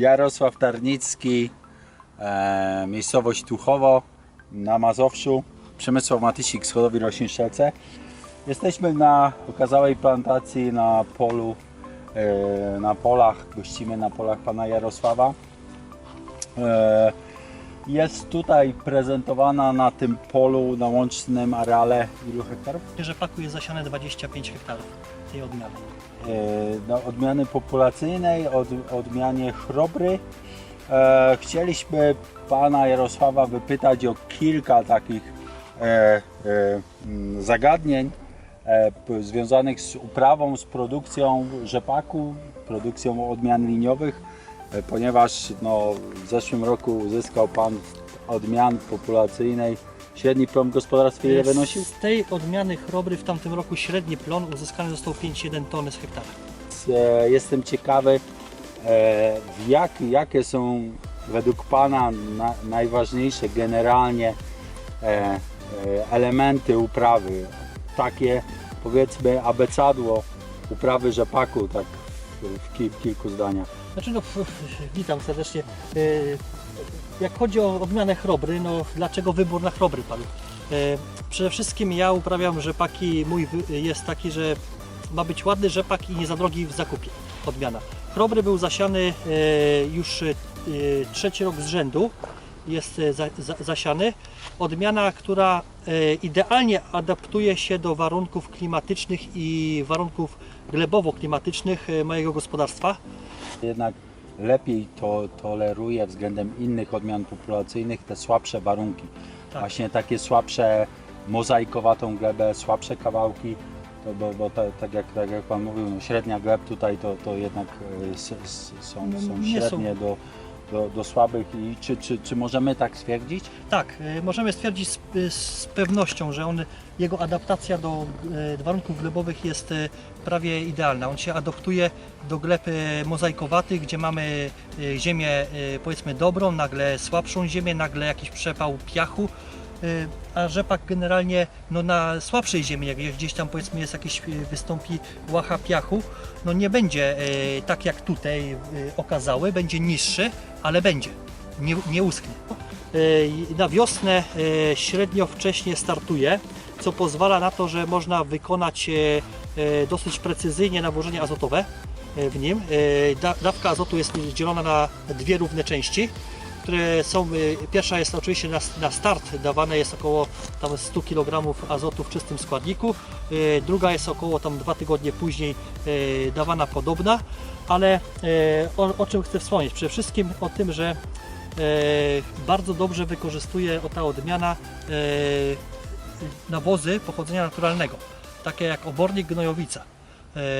Jarosław Tarnicki, e, miejscowość Tuchowo na Mazowszu, Przemysław Matysik z hodowli Szczelce. Jesteśmy na okazałej plantacji na polu, e, na polach, gościmy na polach pana Jarosława. E, jest tutaj prezentowana na tym polu na łącznym areale ilu hektarów? Rzepaku jest zasiane 25 hektarów tej odmiany. e, na odmiany populacyjnej, od, odmianie chrobry. E, chcieliśmy pana Jarosława wypytać o kilka takich e, e, mm, zagadnień e, związanych z uprawą, z produkcją rzepaku, produkcją odmian liniowych, ponieważ no, w zeszłym roku uzyskał pan odmian populacyjnej średni plon w gospodarstwie ile wynosił? Z tej odmiany chrobry w tamtym roku średni plon uzyskany został 5,1 tony z hektara. E, Jestem ciekawy, e, jak, jakie są według Pana na, najważniejsze generalnie e, e, elementy uprawy. Takie powiedzmy abecadło uprawy rzepaku, tak w ki, kilku zdaniach. Znaczy no, witam serdecznie. E, Jak chodzi o odmianę chrobry, no dlaczego wybór na chrobry padł? E, Przede wszystkim ja uprawiam rzepaki, mój jest taki, że ma być ładny rzepak i nie za drogi w zakupie. Odmiana. Chrobry był zasiany e, już trzeci rok z rzędu. Jest za, za, zasiany. Odmiana, która idealnie adaptuje się do warunków klimatycznych i warunków glebowo-klimatycznych e, mojego gospodarstwa. Jednak lepiej to toleruje względem innych odmian populacyjnych te słabsze warunki. Tak. Właśnie takie słabsze, mozaikowatą glebę, słabsze kawałki. To bo, bo te, tak, jak, tak jak Pan mówił, no średnia gleb tutaj to, to jednak e, s, s, są, No, są nie są. średnie do, do, do słabych. I czy, czy, czy możemy tak stwierdzić? Tak, e, możemy stwierdzić z, e, z pewnością, że on, jego adaptacja do e, warunków glebowych jest prawie idealna. On się adaptuje do gleb mozaikowatych, gdzie mamy ziemię powiedzmy dobrą, nagle słabszą ziemię, nagle jakiś przepał piachu. E, A rzepak generalnie no na słabszej ziemi, jak gdzieś tam powiedzmy jest jakiś e, wystąpi łacha piachu, no nie będzie e, tak jak tutaj okazały, będzie niższy, ale będzie, nie, nie uschnie. Na wiosnę średnio wcześnie startuje, co pozwala na to, że można wykonać dosyć precyzyjnie nawożenie azotowe w nim. Da- Dawka azotu jest dzielona na dwie równe części, które są, e, pierwsza jest oczywiście na, na start, dawane jest około tam 100 kg azotu w czystym składniku, e, druga jest około tam dwa tygodnie później e, dawana podobna, ale o, o czym chcę wspomnieć? Przede wszystkim o tym, że bardzo dobrze wykorzystuje ta odmiana nawozy pochodzenia naturalnego, takie jak obornik gnojowica.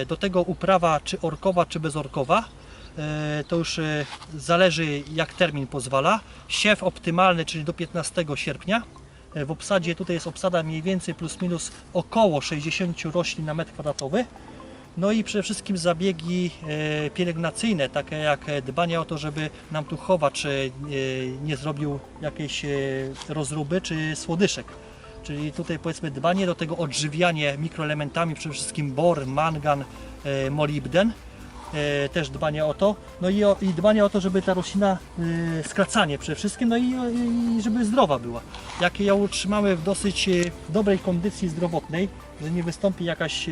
Do tego uprawa czy orkowa, czy bezorkowa, to już e, zależy jak termin pozwala. Siew optymalny, czyli do 15 sierpnia. E, W obsadzie tutaj jest obsada mniej więcej plus minus około 60 roślin na metr kwadratowy. No i przede wszystkim zabiegi e, pielęgnacyjne, takie jak e, dbanie o to, żeby nam tu chowacz e, nie zrobił jakiejś e, rozruby czy słodyszek. Czyli tutaj powiedzmy dbanie do tego odżywianie mikroelementami, przede wszystkim bor, mangan, e, molibden. E, też dbanie o to. No i, o, i dbanie o to, żeby ta roślina, e, skracanie przede wszystkim, no i, i żeby zdrowa była. Jak ją utrzymamy w dosyć e, dobrej kondycji zdrowotnej, że nie wystąpi jakaś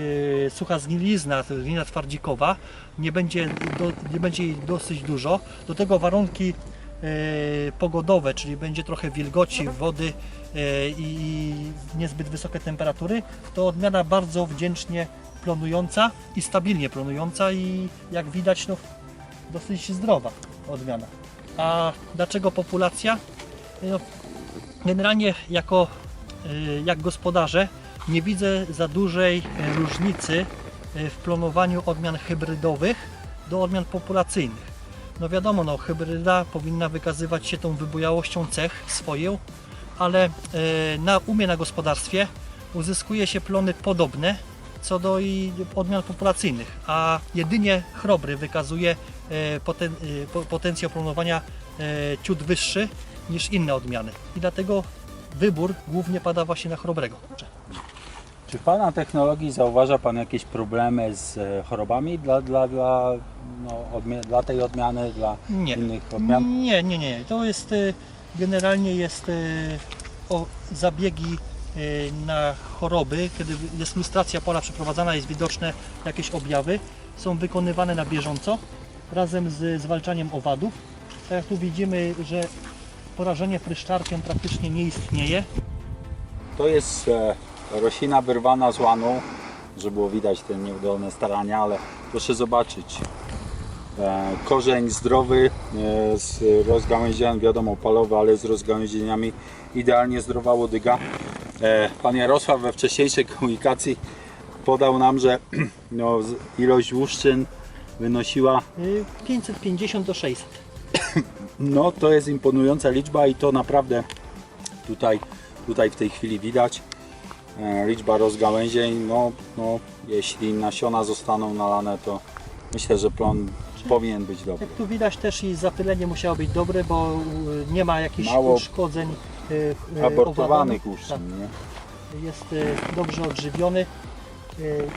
sucha zgnilizna, to glina twardzikowa, nie będzie, do, nie będzie jej dosyć dużo. Do tego warunki pogodowe, czyli będzie trochę wilgoci, wody e, i niezbyt wysokie temperatury, to odmiana bardzo wdzięcznie plonująca i stabilnie plonująca i jak widać no, dosyć zdrowa odmiana. A dlaczego populacja? No, generalnie jako y, jak gospodarze nie widzę za dużej różnicy w plonowaniu odmian hybrydowych do odmian populacyjnych. No wiadomo, no, hybryda powinna wykazywać się tą wybujałością cech swoją, ale y, na umie na gospodarstwie uzyskuje się plony podobne co do odmian populacyjnych, a jedynie chrobry wykazuje e, poten, e, po- potencjał planowania e, ciut wyższy niż inne odmiany. I dlatego wybór głównie pada właśnie na chrobrego. Czy w Pana technologii zauważa Pan jakieś problemy z e, chorobami dla, dla, dla, no, dla tej odmiany, dla Nie. innych odmian? Nie, nie, nie. To jest y, generalnie jest y, o zabiegi na choroby, kiedy jest lustracja pola przeprowadzana, jest widoczne jakieś objawy, są wykonywane na bieżąco razem z zwalczaniem owadów. Tak jak tu widzimy, że porażenie pryszczarkiem praktycznie nie istnieje. To jest e, roślina wyrwana z łanu, że było widać te nieudolne starania, ale proszę zobaczyć. E, korzeń zdrowy, e, z rozgałęzieniami, wiadomo palowy, ale z rozgałęzieniami, idealnie zdrowa łodyga. E, pan Jarosław we wcześniejszej komunikacji podał nam, że no, ilość łuszczyn wynosiła Y, 550 do 600. no to jest imponująca liczba i to naprawdę tutaj, tutaj w tej chwili widać. E, Liczba rozgałęzień, no, no jeśli nasiona zostaną nalane, to myślę, że plon powinien być dobry. Jak tu widać też i zapylenie musiało być dobre, bo y, nie ma jakichś Mało uszkodzeń y, y, Abortowanych nie? Tak, jest y, dobrze odżywiony. Y,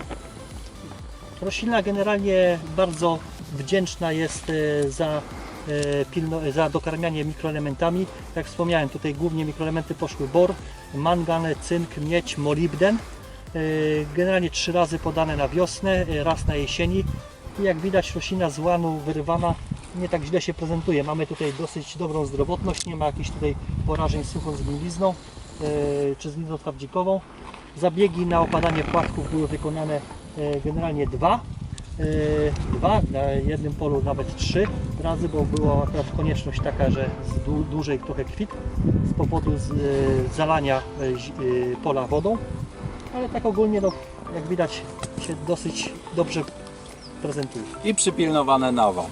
Roślina generalnie bardzo wdzięczna jest y, za, pilno, za dokarmianie mikroelementami. Jak wspomniałem, tutaj głównie mikroelementy poszły bor, mangan, cynk, miedź, molibden. Y, Generalnie trzy razy podane na wiosnę, y, raz na jesieni. I jak widać roślina z łanu wyrywana nie tak źle się prezentuje. Mamy tutaj dosyć dobrą zdrowotność, nie ma jakichś tutaj porażeń suchą zgnilizną y, czy zgnilizną trawdzikową. Zabiegi na opadanie płatków były wykonane generalnie dwa. Y, Dwa, na jednym polu nawet trzy razy, bo była akurat konieczność taka, że z dłu- dłużej trochę kwit z powodu z, y, zalania y, zi- y, pola wodą. Ale tak ogólnie, no, jak widać, się dosyć dobrze prezentuje. I przypilnowane na owady.